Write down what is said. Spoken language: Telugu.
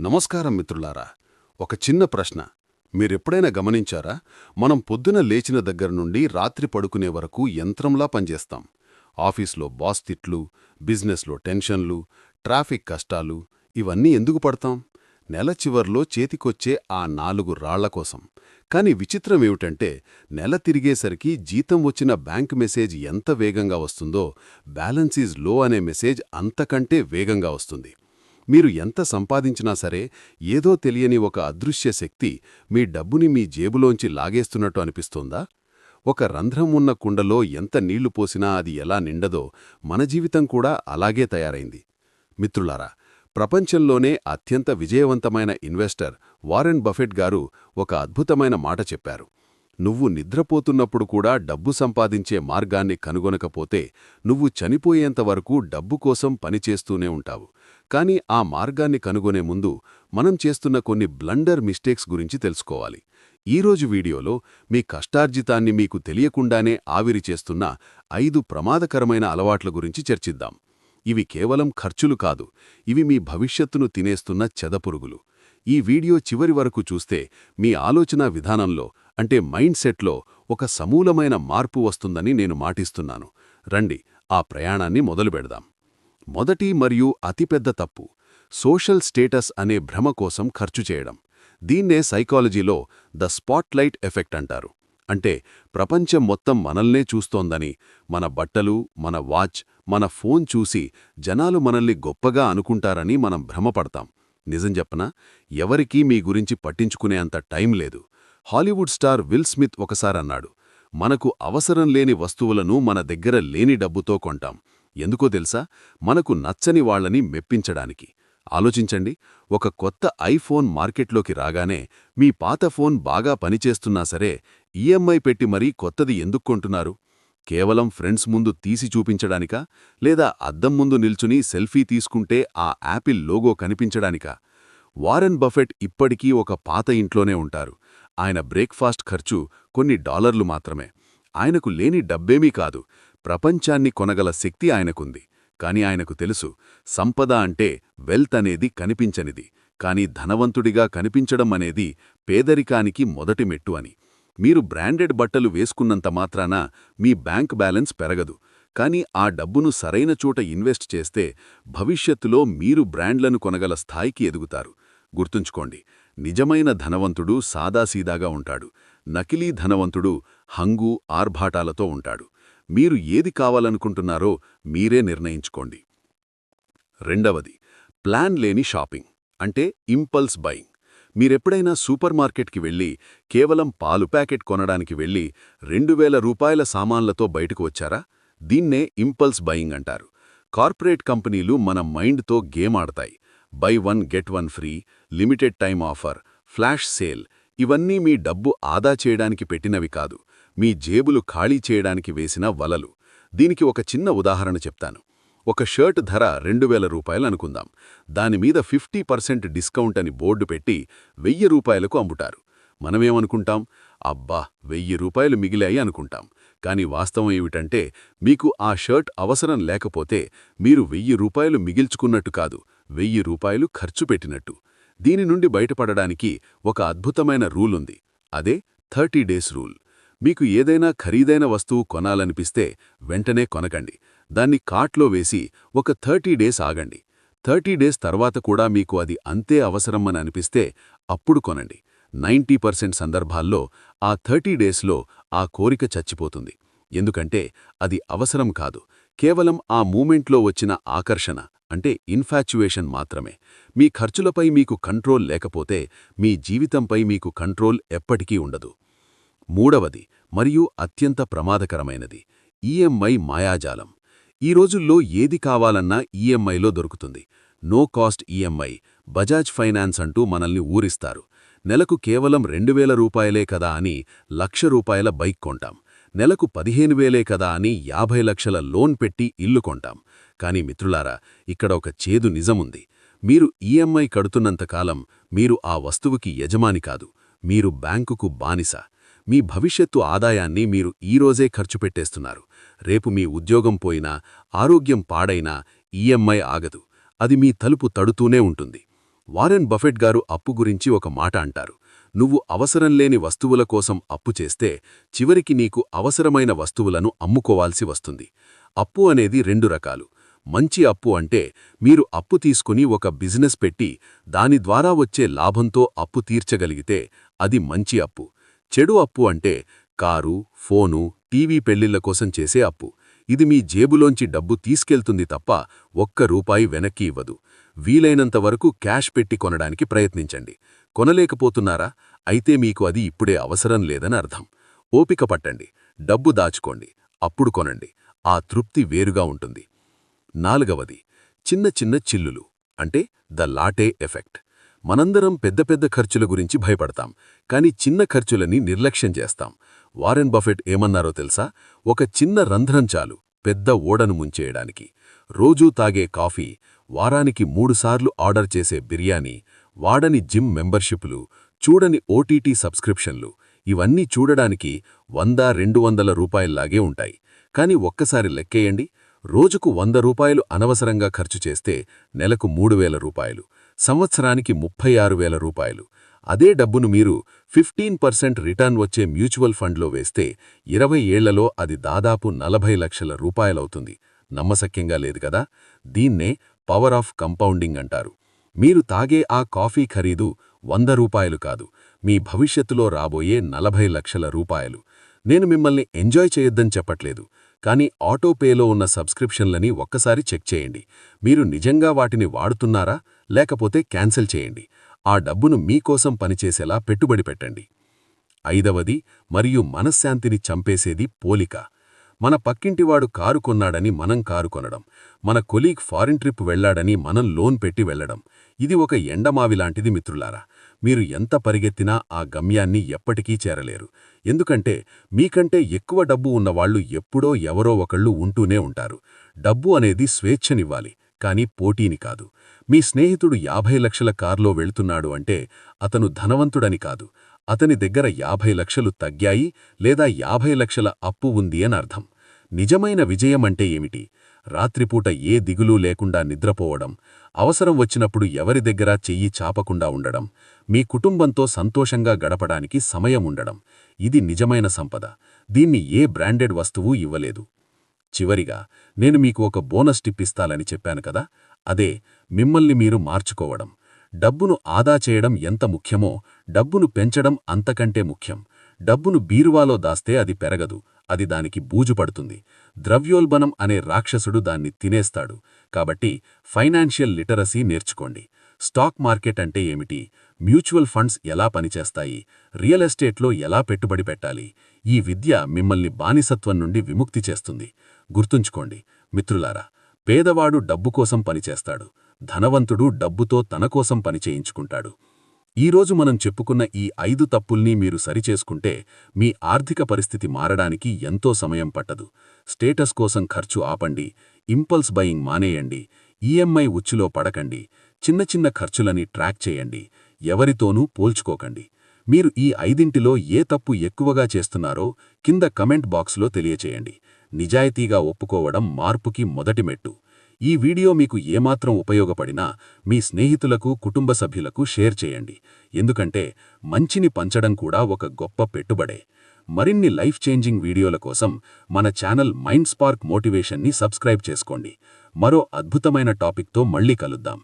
నమస్కారం మిత్రులారా. ఒక చిన్న ప్రశ్న. మీరెప్పుడైనా గమనించారా? మనం పొద్దున లేచిన దగ్గర నుండి రాత్రి పడుకునే వరకు యంత్రంలా పనిచేస్తాం. ఆఫీస్లో బాస్ తిట్లు బిజినెస్లో టెన్షన్లు ట్రాఫిక్ కష్టాలు ఇవన్నీ ఎందుకు పడతాం? నెల చివర్లో చేతికొచ్చే ఆ నాలుగు రాళ్ళ కోసం. కాని విచిత్రమేమిటంటే నెల తిరిగేసరికి జీతం వచ్చిన బ్యాంక్ మెసేజ్ ఎంత వేగంగా వస్తుందో బ్యాలెన్స్ ఈజ్లో అనే మెసేజ్ అంతకంటే వేగంగా వస్తుంది. మీరు ఎంత సంపాదించినా సరే ఏదో తెలియని ఒక అదృశ్య శక్తి మీ డబ్బుని మీ జేబులోంచి లాగేస్తున్నట్టు అనిపిస్తోందా? ఒక రంధ్రం ఉన్న కుండలో ఎంత నీళ్ళు పోసినా అది ఎలా నిండదో మన జీవితం కూడా అలాగే తయారైంది. మిత్రులారా ప్రపంచంలోనే అత్యంత విజయవంతమైన ఇన్వెస్టర్ వారెన్ బఫెట్ గారు ఒక అద్భుతమైన మాట చెప్పారు. నువ్వు నిద్రపోతున్నప్పుడు కూడా డబ్బు సంపాదించే మార్గాన్ని కనుగొనకపోతే నువ్వు చనిపోయేంతవరకు డబ్బు కోసం పనిచేస్తూనే ఉంటావు. కానీ ఆ మార్గాన్ని కనుగొనే ముందు మనం చేస్తున్న కొన్ని బ్లండర్ మిస్టేక్స్ గురించి తెలుసుకోవాలి. ఈరోజు వీడియోలో మీ కష్టార్జితాన్ని మీకు తెలియకుండానే ఆవిరి చేస్తున్న ఐదు ప్రమాదకరమైన అలవాట్ల గురించి చర్చిద్దాం. ఇవి కేవలం ఖర్చులు కాదు ఇవి మీ భవిష్యత్తును తినేస్తున్న చెదపురుగులు. ఈ వీడియో చివరి వరకు చూస్తే మీ ఆలోచన విధానంలో అంటే మైండ్ సెట్లో ఒక సమూలమైన మార్పు వస్తుందని నేను మాటిస్తున్నాను. రండి ఆ ప్రయాణాన్ని మొదలుపెడదాం మొదటి మరియు అతిపెద్ద తప్పు సోషల్ స్టేటస్ అనే భ్రమ కోసం ఖర్చు చేయడం. దీన్నే సైకాలజీలో ద స్పాట్లైట్ ఎఫెక్ట్ అంటారు. అంటే ప్రపంచం మొత్తం మనల్నే చూస్తోందని మన బట్టలు మన వాచ్ మన ఫోన్ చూసి జనాలు మనల్ని గొప్పగా అనుకుంటారని మనం భ్రమపడతాం. నిజం చెప్పనా? ఎవరికీ మీ గురించి పట్టించుకునే అంత టైం లేదు. హాలీవుడ్ స్టార్ విల్ స్మిత్ ఒకసారన్నాడు మనకు అవసరం లేని వస్తువులను మన దగ్గర లేని డబ్బుతో కొంటాం. ఎందుకో తెలుసా? మనకు నచ్చని వాళ్ళని మెప్పించడానికి. ఆలోచించండి ఒక కొత్త ఐఫోన్ మార్కెట్లోకి రాగానే మీ పాత ఫోన్ బాగా పనిచేస్తున్నా సరే ఈఎంఐ పెట్టి మరీ కొత్తది ఎందుకు కొంటున్నారు? కేవలం ఫ్రెండ్స్ ముందు తీసి చూపించడానికా? లేదా అద్దం ముందు నిల్చుని సెల్ఫీ తీసుకుంటే ఆ యాపిల్ లోగో కనిపించడానికా? వారెన్ బఫెట్ ఇప్పటికీ ఒక పాత ఇంట్లోనే ఉంటారు. ఆయన బ్రేక్ఫాస్ట్ ఖర్చు కొన్ని డాలర్లు మాత్రమే. ఆయనకు లేని డబ్బేమీ కాదు. ప్రపంచాన్ని కొనగల శక్తి ఆయనకుంది. కాని ఆయనకు తెలుసు సంపద అంటే వెల్త్ అనేది కనిపించనిది. కాని ధనవంతుడిగా కనిపించడం అనేది పేదరికానికి మొదటి మెట్టు అని. మీరు బ్రాండెడ్ బట్టలు వేసుకున్నంత మాత్రాన మీ బ్యాంక్ బ్యాలెన్స్ పెరగదు. కానీ ఆ డబ్బును సరైన చోట ఇన్వెస్ట్ చేస్తే భవిష్యత్తులో మీరు బ్రాండ్లను కొనగల స్థాయికి ఎదుగుతారు. గుర్తుంచుకోండి నిజమైన ధనవంతుడు సాదాసీదాగా ఉంటాడు. నకిలీ ధనవంతుడు హంగు ఆర్భాటాలతో ఉంటాడు. మీరు ఏది కావాలనుకుంటున్నారో మీరే నిర్ణయించుకోండి. రెండవది ప్లాన్ లేని షాపింగ్ అంటే ఇంపల్స్ బయింగ్. మీరెప్పుడైనా సూపర్ మార్కెట్కి వెళ్ళి కేవలం పాలు ప్యాకెట్ కొనడానికి వెళ్ళి రెండు రూపాయల సామాన్లతో బయటకు వచ్చారా? దీన్నే ఇంపల్స్ బయింగ్ అంటారు. కార్పొరేట్ కంపెనీలు మన మైండ్తో game ఆడతాయి. Buy one get one free limited time offer flash sale ఇవన్నీ మీ డబ్బు ఆదా చేయడానికి పెట్టినవి కాదు. మీ జేబులు ఖాళీ చేయడానికి వేసిన వలలు. దీనికి ఒక చిన్న ఉదాహరణ చెప్తాను. ఒక షర్ట్ ధర రెండు వేల రూపాయలు అనుకుందాం. దానిమీద ఫిఫ్టీ పర్సెంట్ డిస్కౌంట్ అని బోర్డు పెట్టి వెయ్యి రూపాయలకు అమ్ముటారు మనమేమనుకుంటాం? అబ్బా వెయ్యి రూపాయలు మిగిలాయి అనుకుంటాం. కాని వాస్తవం ఏమిటంటే మీకు ఆ షర్ట్ అవసరం లేకపోతే మీరు వెయ్యి రూపాయలు మిగిల్చుకున్నట్టు కాదు. వెయ్యి రూపాయలు ఖర్చు పెట్టినట్టు. దీని నుండి బయటపడడానికి ఒక అద్భుతమైన రూల్ ఉంది. అదే థర్టీ డేస్ రూల్. మీకు ఏదైనా ఖరీదైన వస్తువు కొనాలనిపిస్తే వెంటనే కొనకండి. దాన్ని కార్ట్లో వేసి ఒక థర్టీ డేస్ ఆగండి. థర్టీ డేస్ తర్వాత కూడా మీకు అది అంతే అవసరమని అనిపిస్తే అప్పుడు కొనండి. నైంటీ పర్సెంట్ సందర్భాల్లో ఆ థర్టీ డేస్లో ఆ కోరిక చచ్చిపోతుంది. ఎందుకంటే అది అవసరం కాదు. కేవలం ఆ మూమెంట్లో వచ్చిన ఆకర్షణ అంటే ఇన్ఫాచ్యువేషన్ మాత్రమే. మీ ఖర్చులపై మీకు కంట్రోల్ లేకపోతే మీ జీవితంపై మీకు కంట్రోల్ ఎప్పటికీ ఉండదు. మూడవది మరియు అత్యంత ప్రమాదకరమైనది ఈఎంఐ మాయాజాలం. ఈ రోజుల్లో ఏది కావాలన్నా ఈఎంఐలో దొరుకుతుంది. No cost EMI Bajaj finance అంటూ మనల్ని ఊరిస్తారు. నెలకు కేవలం రెండు రూపాయలే కదా అని లక్ష రూపాయల బైక్ కొంటాం. నెలకు పదిహేను వేలే కదా అని యాభై లక్షల లోన్ పెట్టి ఇల్లు కొంటాం. కాని మిత్రులారా ఇక్కడ ఒక చేదు నిజముంది. మీరు ఈఎంఐ కడుతున్నంతకాలం మీరు ఆ వస్తువుకి యజమాని కాదు. మీరు బ్యాంకుకు బానిస. మీ భవిష్యత్తు ఆదాయాన్ని మీరు ఈరోజే ఖర్చు పెట్టేస్తున్నారు. రేపు మీ ఉద్యోగం పోయినా ఆరోగ్యం పాడైనా ఈఎంఐ ఆగదు. అది మీ తలుపు తడుతూనే ఉంటుంది. వారెన్ బఫెట్ గారు అప్పు గురించి ఒక మాట అంటారు. నువ్వు అవసరం లేని వస్తువుల కోసం అప్పు చేస్తే చివరికి నీకు అవసరమైన వస్తువులను అమ్ముకోవాల్సి వస్తుంది. అప్పు అనేది రెండు రకాలు. మంచి అప్పు అంటే మీరు అప్పు తీసుకుని ఒక బిజినెస్ పెట్టి దాని ద్వారా వచ్చే లాభంతో అప్పు తీర్చగలిగితే అది మంచి అప్పు. చెడు అప్పు అంటే కారు ఫోను టీవీ పెళ్ళిళ్ళ కోసం చేసే అప్పు. ఇది మీ జేబులోంచి డబ్బు తీసుకెళ్తుంది తప్ప ఒక్క రూపాయి వెనక్కి ఇవ్వదు. వీలైనంత వరకు క్యాష్ పెట్టి కొనడానికి ప్రయత్నించండి. కొనలేకపోతున్నారా? అయితే మీకు అది ఇప్పుడే అవసరం లేదని అర్థం. ఓపిక పట్టండి. డబ్బు దాచుకోండి. అప్పుడు కొనండి. ఆ తృప్తి వేరుగా ఉంటుంది. నాలుగవది. చిన్న చిన్న చిల్లులు. అంటే ద లాటే ఎఫెక్ట్. మనందరం పెద్ద పెద్ద ఖర్చుల గురించి భయపడతాం. కాని చిన్న ఖర్చులని నిర్లక్ష్యం చేస్తాం. వారెన్ బఫెట్ ఏమన్నారో తెలుసా? ఒక చిన్న రంధ్రం చాలు పెద్ద ఓడను ముంచేయడానికి. రోజూ తాగే కాఫీ వారానికి మూడుసార్లు ఆర్డర్ చేసే బిర్యానీ వాడని జిమ్ మెంబర్షిప్లు చూడని ఓటీటీ సబ్స్క్రిప్షన్లు ఇవన్నీ చూడడానికి వంద రెండు వందల రూపాయల్లాగే ఉంటాయి. కాని ఒక్కసారి లెక్కేయండి రోజుకు వంద రూపాయలు అనవసరంగా ఖర్చు చేస్తే నెలకు మూడు వేల రూపాయలు సంవత్సరానికి ముప్పై ఆరు వేల రూపాయలు అదే డబ్బును మీరు ఫిఫ్టీన్ పర్సెంట్ రిటర్న్ వచ్చే మ్యూచువల్ ఫండ్లో వేస్తే ఇరవై ఏళ్ళలో అది దాదాపు నలభై లక్షల రూపాయలవుతుంది. నమ్మశక్యంగా లేదు కదా? దీన్నే పవర్ ఆఫ్ కంపౌండింగ్ అంటారు. మీరు తాగే ఆ కాఫీ ఖరీదు వంద రూపాయలు కాదు. మీ భవిష్యత్తులో రాబోయే నలభై లక్షల రూపాయలు. నేను మిమ్మల్ని ఎంజాయ్ చేయొద్దని చెప్పట్లేదు. కానీ ఆటోపేలో ఉన్న సబ్స్క్రిప్షన్లని ఒక్కసారి చెక్ చేయండి. మీరు నిజంగా వాటిని వాడుతున్నారా? లేకపోతే క్యాన్సిల్ చేయండి. ఆ డబ్బును మీకోసం పనిచేసేలా పెట్టుబడి పెట్టండి. ఐదవది మరియు మనశ్శాంతిని చంపేసేది పోలిక. మన పక్కింటివాడు కారు కొన్నాడని మనం కారు కొనడం. మన కొలీగ్ ఫారిన్ ట్రిప్ వెళ్ళాడని మనం లోన్ పెట్టి వెళ్ళడం ఇది ఒక ఎండమావిలాంటిది మిత్రులారా. మీరు ఎంత పరిగెత్తినా ఆ గమ్యాన్ని ఎప్పటికీ చేరలేరు. ఎందుకంటే మీకంటే ఎక్కువ డబ్బు ఉన్నవాళ్ళు ఎప్పుడో ఎవరో ఒకళ్ళు ఉంటూనే ఉంటారు. డబ్బు అనేది స్వేచ్ఛనివ్వాలి కాని పోటీని కాదు. మీ స్నేహితుడు యాభై లక్షల కార్లో వెళ్తున్నాడు అంటే అతను ధనవంతుడని కాదు. అతని దగ్గర యాభై లక్షలు తగ్గాయి లేదా యాభై లక్షల అప్పు ఉంది అని అర్థం. నిజమైన విజయమంటే ఏమిటి? రాత్రిపూట ఏ దిగులు లేకుండా నిద్రపోవడం అవసరం వచ్చినప్పుడు ఎవరి దగ్గర చెయ్యి చాపకుండా ఉండడం మీ కుటుంబంతో సంతోషంగా గడపడానికి సమయం ఉండడం ఇది నిజమైన సంపద. దీన్ని ఏ బ్రాండెడ్ వస్తువు ఇవ్వలేదు. చివరిగా నేను మీకు ఒక బోనస్ టిప్పిస్తాలని చెప్పాను కదా? అదే మిమ్మల్ని మీరు మార్చుకోవడం. డబ్బును ఆదా చేయడం ఎంత ముఖ్యమో డబ్బును పెంచడం అంతకంటే ముఖ్యం. డబ్బును బీరువాలో దాస్తే అది పెరగదు అది దానికి బూజుపడుతుంది. ద్రవ్యోల్బణం అనే రాక్షసుడు దాన్ని తినేస్తాడు. కాబట్టి ఫైనాన్షియల్ లిటరసీ నేర్చుకోండి. స్టాక్ మార్కెట్ అంటే ఏమిటి? మ్యూచువల్ ఫండ్స్ ఎలా పనిచేస్తాయి? రియల్ ఎస్టేట్లో ఎలా పెట్టుబడి పెట్టాలి? ఈ విద్య మిమ్మల్ని బానిసత్వం నుండి విముక్తి చేస్తుంది. గుర్తుంచుకోండి మిత్రులారా పేదవాడు డబ్బు కోసం పనిచేస్తాడు. ధనవంతుడు డబ్బుతో తనకోసం పనిచేయించుకుంటాడు ఈరోజు మనం చెప్పుకున్న ఈ ఐదు తప్పుల్ని మీరు సరిచేసుకుంటే మీ ఆర్థిక పరిస్థితి మారడానికి ఎంతో సమయం పట్టదు. స్టేటస్ కోసం ఖర్చు ఆపండి. ఇంపల్స్ బయింగ్ మానేయండి. ఈఎంఐ ఉచ్చులో పడకండి. చిన్న చిన్న ఖర్చులని ట్రాక్ చేయండి. ఎవరితోనూ పోల్చుకోకండి. మీరు ఈ ఐదింటిలో ఏ తప్పు ఎక్కువగా చేస్తున్నారో కింద కమెంట్ బాక్స్లో తెలియచేయండి. నిజాయితీగా ఒప్పుకోవడం మార్పుకి మొదటి మెట్టు. ఈ వీడియో మీకు ఏమాత్రం ఉపయోగపడినా మీ స్నేహితులకు కుటుంబ సభ్యులకు షేర్ చేయండి. ఎందుకంటే మంచిని పంచడం కూడా ఒక గొప్ప పెట్టుబడే. మరిన్ని లైఫ్ చేంజింగ్ వీడియోల కోసం మన ఛానల్ మైండ్ స్పార్క్ మోటివేషన్ని సబ్స్క్రైబ్ చేసుకోండి. మరో అద్భుతమైన టాపిక్తో మళ్ళీ కలుద్దాం.